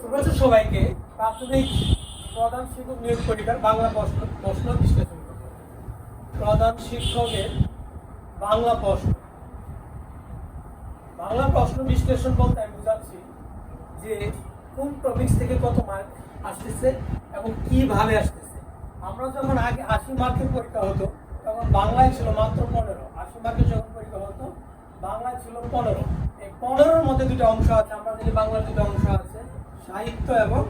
শুভেচ্ছা সবাইকে। প্রাথমিক প্রধান শিক্ষক নিয়োগ পরীক্ষার বাংলা প্রশ্ন প্রশ্ন বিশ্লেষণ প্রধান শিক্ষকের বাংলা প্রশ্ন। বাংলা প্রশ্ন বিশ্লেষণ বলতে আমি বুঝাচ্ছি যে কোন টপিক্স থেকে কত মার্ক আসতেছে এবং কীভাবে আসতেছে। আমরা যখন আগে আশি মার্কের পরীক্ষা হতো, তখন বাংলায় ছিল মাত্র পনেরো। আশি মার্কের যখন পরীক্ষা হতো, বাংলায় ছিল পনেরো। এই পনেরোর মধ্যে দুটো অংশ আছে, আমরা যদি বাংলার দুটো অংশ আছে। সাহিত্য এবং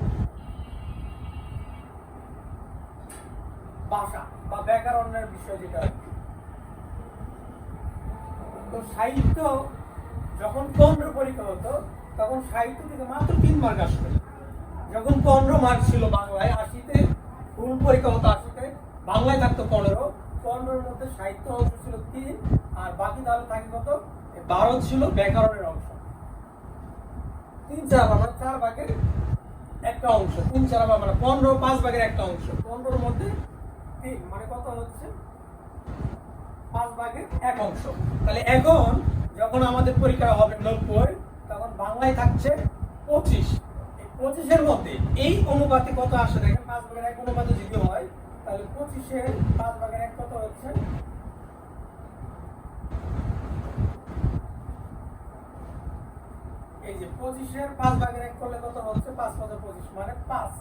ভাষা বা ব্যাকরণের বিষয় যেটা তো সাহিত্য যখন পনেরো পরীক্ষা হতো, তখন সাহিত্য থেকে মাত্র তিন মার্ক আসতো। যখন পনেরো মার্ক ছিল বাংলায়, আশিতে ফুল পরীক্ষা হতো আশিতে, বাংলায় থাকতো পনেরো। পনেরোর মধ্যে সাহিত্য অংশ ছিল তিন, আর বাকি তাহলে থাকে কত? বারো ছিল ব্যাকরণের অংশ। তিন চার মানে চার ভাগের একটা অংশ। তিন চার ভাগ মানে পনেরো, পাঁচ ভাগের একটা অংশ। পনেরোর মধ্যে তিন মানে কত হচ্ছে? পাঁচ ভাগের এক অংশ। তাহলে এখন যখন আমাদের পরীক্ষা হবে নব্বই, তখন বাংলায় থাকছে পঁচিশ। পঁচিশের মধ্যে এই অনুপাতে কত আসে দেখেন? পাঁচ ভাগের এক অনুপাতে যদি হয়, তাহলে পঁচিশের পাঁচ ভাগের এক কত হচ্ছে এই যে পঁচিশের পাঁচ ভাগের এক করলে কত হচ্ছে? পাঁচ পাঁচ পঁচিশ মানে পাঁচ।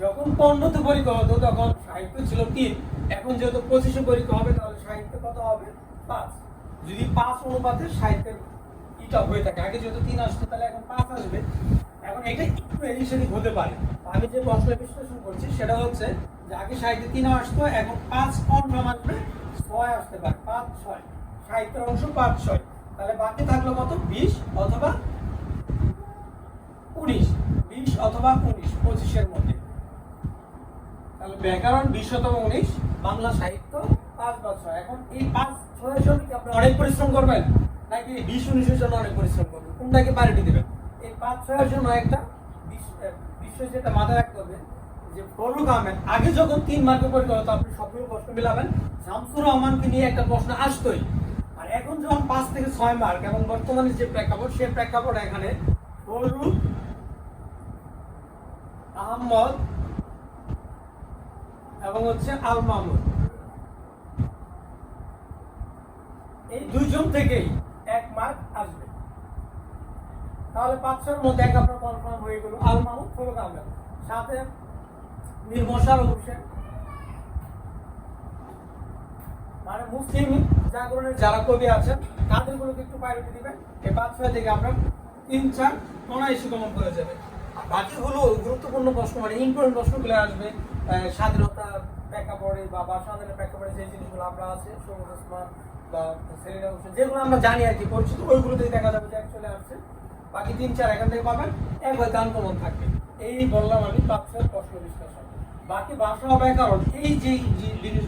যখন পনেরোতে পরীক্ষা হতো, তখন সাহিত্য ছিল তিন। এখন যেহেতু পঁচিশে পরীক্ষা হবে, তাহলে সাহিত্য কত হবে? পাঁচ। যদি পাঁচ অনুপাতে সাহিত্যের ইটা হয়ে থাকে, আগে যেহেতু তিন আসতো, তাহলে এখন পাঁচ আসবে। এখন এটা একটু সেদিক হতে পারে। আমি যে প্রশ্ন বিশ্লেষণ করছি, সেটা হচ্ছে যে আগে সাহিত্যে তিন আসতো, এখন পাঁচ কনফার্ম আসবে ছয় আসতে পারে, পাঁচ, ছয়। সাহিত্যের অংশ পাঁচ, ছয়। তাহলে বাকি থাকল কত? বিশ, অথবা উনিশ বিশ অথবা উনিশ পঁচিশের মধ্যে। তাহলে ব্যাকরণ বিশ অথবা উনিশ বাংলা সাহিত্য পাঁচ বা এখন এই পাঁচ ছয়ের জন্য আপনি অনেক পরিশ্রম করবেন। নাকি বিশ উনিশের জন্য অনেক পরিশ্রম করবেন? কোনটাকে প্রায়োরিটি দেবেন? এই পাঁচ ছয়ের জন্য একটা বিশ- আহ, বিষয় যেটা মাথায় রাখতে হবে যে ফরুক আহমেদ আগে যখন তিন মার্কের পরীক্ষা হতো আপনি সবগুলো প্রশ্ন মিলাবেন। শামসুর রহমানকে নিয়ে একটা প্রশ্ন আসতোই। আর এখন যখন পাঁচ থেকে ছয় মার্ক এবং বর্তমানে যে প্রেক্ষাপট সেই প্রেক্ষাপট এখানে ফরুক আহমদ এবং হচ্ছে আল মামুন। এই দুইজন থেকেই এক মার্ক আসবে। তাহলে পাঁচশোর মধ্যে এক আপনার কনফার্ম হয়ে গেল। আল মামুন ফরুক আহমেদ সাথে মীর মশার হোসেন। মানে মুসলিম জাগরণের যারা কবি আছেন, তাদের গুলোকে একটু প্রায়োরিটি দিবেন। এই পাঁচ ছয় থেকে আপনার তিন চার অনায়াসে কমন করে যাবে। আর বাকিগুলো গুরুত্বপূর্ণ প্রশ্ন মানে ইম্পর্টেন্ট প্রশ্নগুলো আসবে। স্বাধীনতা প্রেক্ষাপটে বা বা স্বাধীনতা প্রেক্ষাপটে যে জিনিসগুলো আমরা আছে ওসমান বা সেলিনা যেগুলো আমরা জানি আর কি, পরিচিত ওইগুলোতেই দেখা যাবে যে অ্যাকচুয়ালি আসছে। বাকি তিন চার এখান থেকে পাবেন, এক হয়তো আনকমন থাকবে। এই বললাম আমি পাঁচ ছয় প্রশ্ন বিশ্লেষণ। বাকি ভাষা ও ব্যাকরণ এই যে জিনিস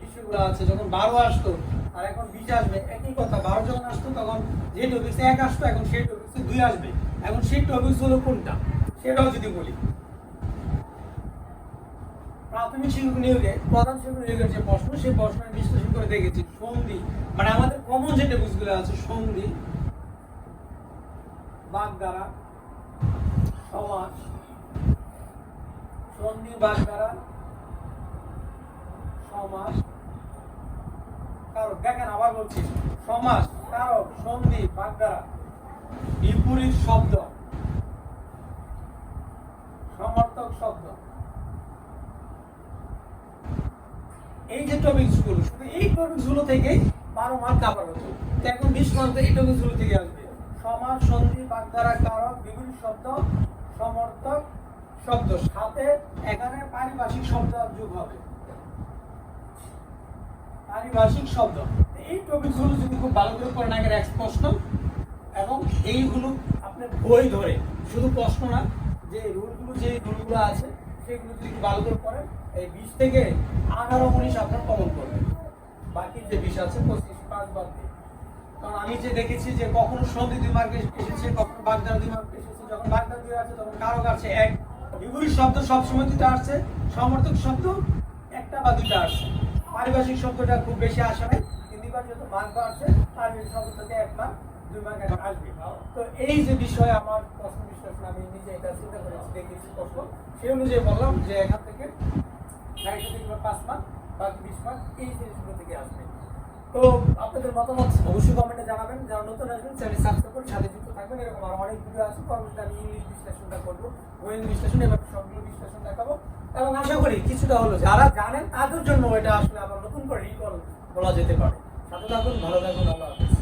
বিষয়গুলো আছে, যখন বারো আসতো আর এখন বিশ আসবে, একই কথা, বারো যখন আসতো তখন যে টপিক্সে এক আসতো, এখন সেই টপিক্সে দুই আসবে। এখন সেই টপিক্স হলো কোনটা? সেটাও যদি বলি। প্রাথমিক শিক্ষক নিয়োগে, প্রধান শিক্ষক নিয়োগের যে প্রশ্ন, সেই প্রশ্ন বিশ্লেষণ করে দেখেছি, সন্ধি। মানে আমাদের কমন যে টেবিলসগুলো আছে, সন্ধি, বাগধারা সমাস সন্ধি, বাগধারা সমাস কারক। দেখেন, আবার বলছি সমাস কারক, সন্ধি, বাগধারা, বিপরীত শব্দ। সমর্থক শব্দ এই যে টপিকসগুলো এই টপিকসগুলো থেকেই বারো মার্ক কাভার হতো এখন বিশ মার্ক এই টপিকসগুলো থেকে আসবে। সমাজ, সন্ধি, বাগধারা, কারক, বিভিন্ন শব্দ, সমর্থক, শব্দ। সাথে এখানে পারিভাষিক শব্দ যোগ হবে। পারিভাষিক শব্দ। এই টপিকসগুলো যদি খুব ভালো করে পড়েন, আগের এক প্রশ্ন, এবং এইগুলো আপনার বই ধরে, শুধু প্রশ্ন না যে রুলগুলো যে রুলগুলো আছে, সেগুলো যদি ভালো করে পড়েন এই বিশ থেকে আঠারো উনিশ আপনার কমন করবে। বাকি যে বিষ আছে, পঁচিশ, পাঁচ বাদ দিয়ে। কারণ আমি যে দেখেছি যে কখনো সন্ধি দুই মার্ক এসেছে, কখনো বাগদার দুই মার্ক এসেছে, যখন বাগদার দুই আছে, তখন কারও আছে এক। বিপরীত শব্দ সবসময় দুটো আসছে, সমর্থক শব্দ একটা বা দুটো আসছে। পারিভাষিক শব্দটা খুব বেশি আসে নাই, কিন্তু এবার যেহেতু মার্ক আসছে পারিভাষিক শব্দ থেকে এক মার্ক আসবে। তো এই চিন্তা সেই অনুযায়ী বললাম যে এখান পাঁচ মার্ক বিশ মার্ক আসবে। তো আপনাদের মতামত অবশ্যই কমেন্টে জানাবেন। যারা নতুন আসবেন, চ্যানেল সাবস্ক্রাইব করে সাথে যুক্ত থাকবেন। এরকম আরও অনেক ভিডিও আছে। পরবর্তীতে আমি ইংলিশ বিশ্লেষণটা করব গোয়েন বিশ্লেষণ এবার সবগুলো বিশ্লেষণ দেখাবো। এবং আশা করি কিছুটা হলো যারা জানেন, তাদের জন্য এটা আসলে আবার নতুন করে রিকল বলা যেতে পারে। সাথে থাকুন, ভালো থাকুন, আল্লাহ হাফিজ।